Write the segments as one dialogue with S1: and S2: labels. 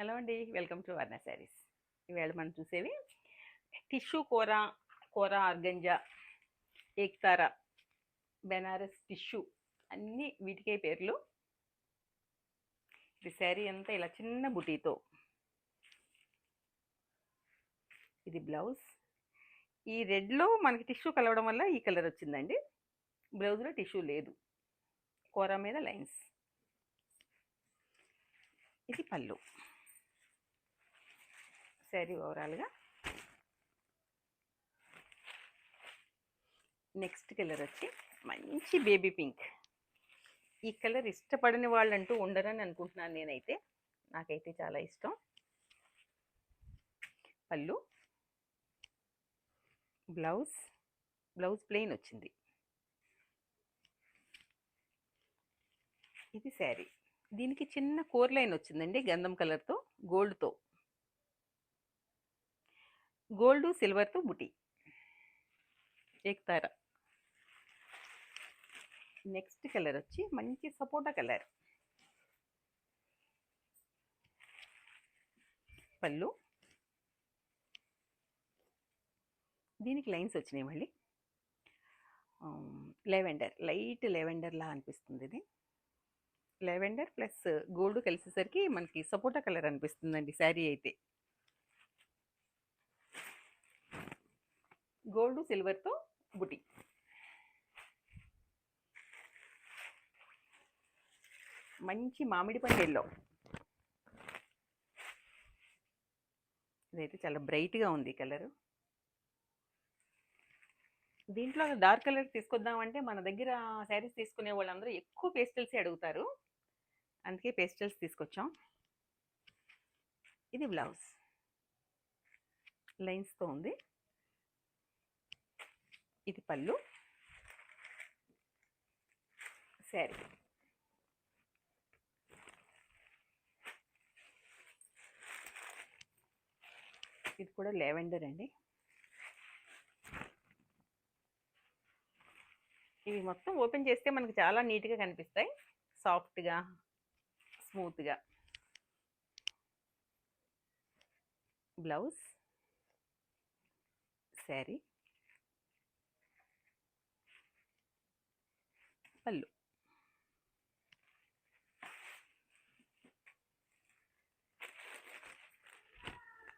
S1: Hello అండి. Welcome to వర్ణ శారీస్. ఈవేళ మనం చూసేవి టిష్యూ కూర కూర ఆర్గంజా ఏక్తార బెనారస్ టిష్యూ అన్నీ వీటికే పేర్లు. ఇది శారీ అంతా ఇలా చిన్న బుటీతో. ఇది బ్లౌజ్. ఈ రెడ్లో మనకి టిష్యూ కలవడం వల్ల ఈ కలర్ వచ్చిందండి. బ్లౌజ్లో టిష్యూ లేదు. కూర మీద లైన్స్. ఇది పళ్ళు. శారీ ఓవరాల్గా. నెక్స్ట్ కలర్ వచ్చి మంచి బేబీ పింక్. ఈ కలర్ ఇష్టపడని వాళ్ళంటూ ఉండరని అనుకుంటున్నాను నేనైతే. నాకైతే చాలా ఇష్టం. పళ్ళు. బ్లౌజ్. బ్లౌజ్ ప్లెయిన్ వచ్చింది. ఇది శారీ. దీనికి చిన్న కోర్ లైన్ వచ్చిందండి గంధం కలర్తో గోల్డ్తో. గోల్డ్ సిల్వర్తో బుటీ ఏక్తార? నెక్స్ట్ కలర్ వచ్చి మంచి సపోటా కలర్. పళ్ళు. దీనికి లైన్స్ వచ్చినాయి మళ్ళీ. లెవెండర్ లైట్ లెవెండర్లా అనిపిస్తుంది ఇది. లెవెండర్ ప్లస్ గోల్డ్ కలిసేసరికి మనకి సపోటా కలర్ అనిపిస్తుందండి శారీ అయితే. గోల్డ్ సిల్వర్తో బుటీ. మంచి మామిడి పండు ఎల్లో ఇదైతే చాలా బ్రైట్గా ఉంది కలరు. దీంట్లో డార్క్ కలర్ తీసుకొద్దామంటే మన దగ్గర శారీస్ తీసుకునే వాళ్ళందరూ ఎక్కువ పేస్టల్సే అడుగుతారు. అందుకే పేస్టల్స్ తీసుకొచ్చాం. ఇది బ్లౌజ్. లైన్స్తో ఉంది. ఇది పళ్ళు. శారీ ఇది కూడా లెవెండర్ అండి. ఇవి మొత్తం ఓపెన్ చేస్తే మనకి చాలా నీట్గా కనిపిస్తాయి. సాఫ్ట్గా స్మూత్గా. బ్లౌజ్. శారీ పళ్ళు.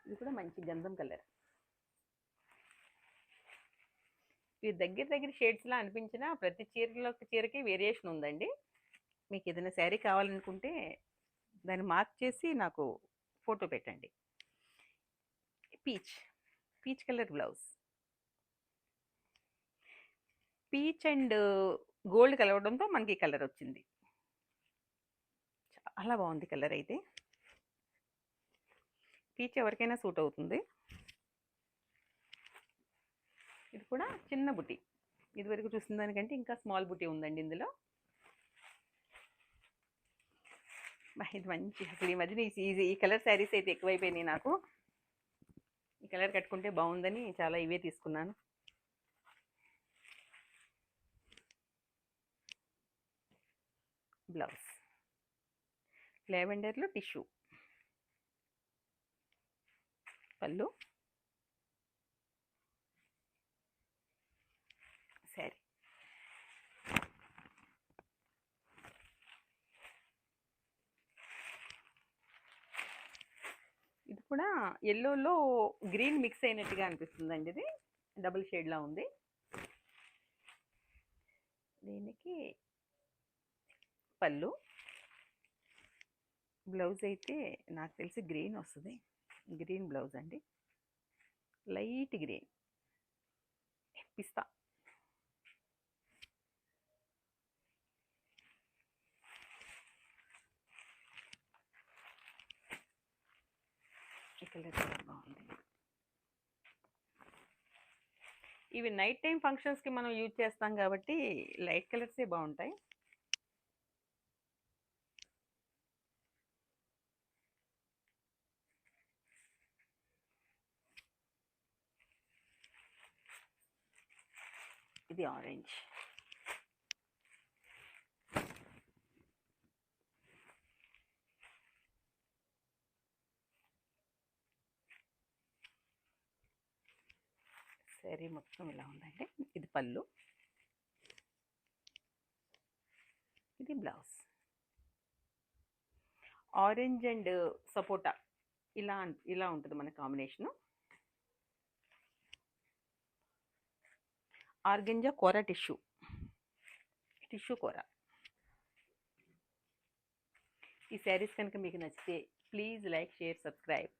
S1: ఇది కూడా మంచి గంధం కలర్. ఇవి దగ్గర దగ్గర షేడ్స్లా అనిపించిన ప్రతి చీరలో చీరకి వేరియేషన్ ఉందండి. మీకు ఏదైనా శారీ కావాలనుకుంటే దాన్ని మార్క్ చేసి నాకు ఫోటో పెట్టండి. Peach peach colour blouse peach and gold కలవడంతో మనకి కలర్ వచ్చింది. చాలా బాగుంది కలర్ అయితే. పీచ్ ఎవరికైనా సూట్ అవుతుంది. ఇది కూడా చిన్న బుట్టి ఇదివరకు చూసిన దానికంటే ఇంకా స్మాల్ బుటీ ఉందండి ఇందులో. ఇది మంచి అసలు ఈ మధ్యన ఈజీ ఈ- ఈ కలర్ శారీస్ అయితే ఎక్కువైపోయినాయి నాకు. ఈ కలర్ కట్టుకుంటే బాగుందని చాలా ఇవే తీసుకున్నాను. బ్లౌజ్. లెవెండర్లో టిష్యూ. పళ్ళు. సరే. ఇది కూడా ఎల్లోలో గ్రీన్ మిక్స్ అయినట్టుగా అనిపిస్తుందండి ఇది. డబుల్ షేడ్లా ఉంది. దీనికి పళ్ళు. బ్లౌజ్ అయితే నాకు తెలిసి గ్రీన్ వస్తుంది. గ్రీన్ బ్లౌజ్ అండి. Light green. పిస్తా. కలర్ చాలా బాగుంది. ఇవి నైట్ టైం ఫంక్షన్స్కి మనం యూజ్ చేస్తాం కాబట్టి లైట్ కలర్సే బాగుంటాయి. ఇది ఆరెంజ్ సరే మొత్తం ఇలా ఉందండి. ఇది పళ్ళు. ఇది బ్లౌజ్. ఆరెంజ్ అండ్ సపోటా. ఇలా ఇలా ఉంటుంది మన కాంబినేషను. ఆర్గెంజా కూర టిష్యూ. టిష్యూ కూర. ఈ శారీస్ కనుక మీకు నచ్చితే ప్లీజ్ లైక్ షేర్ సబ్స్క్రైబ్.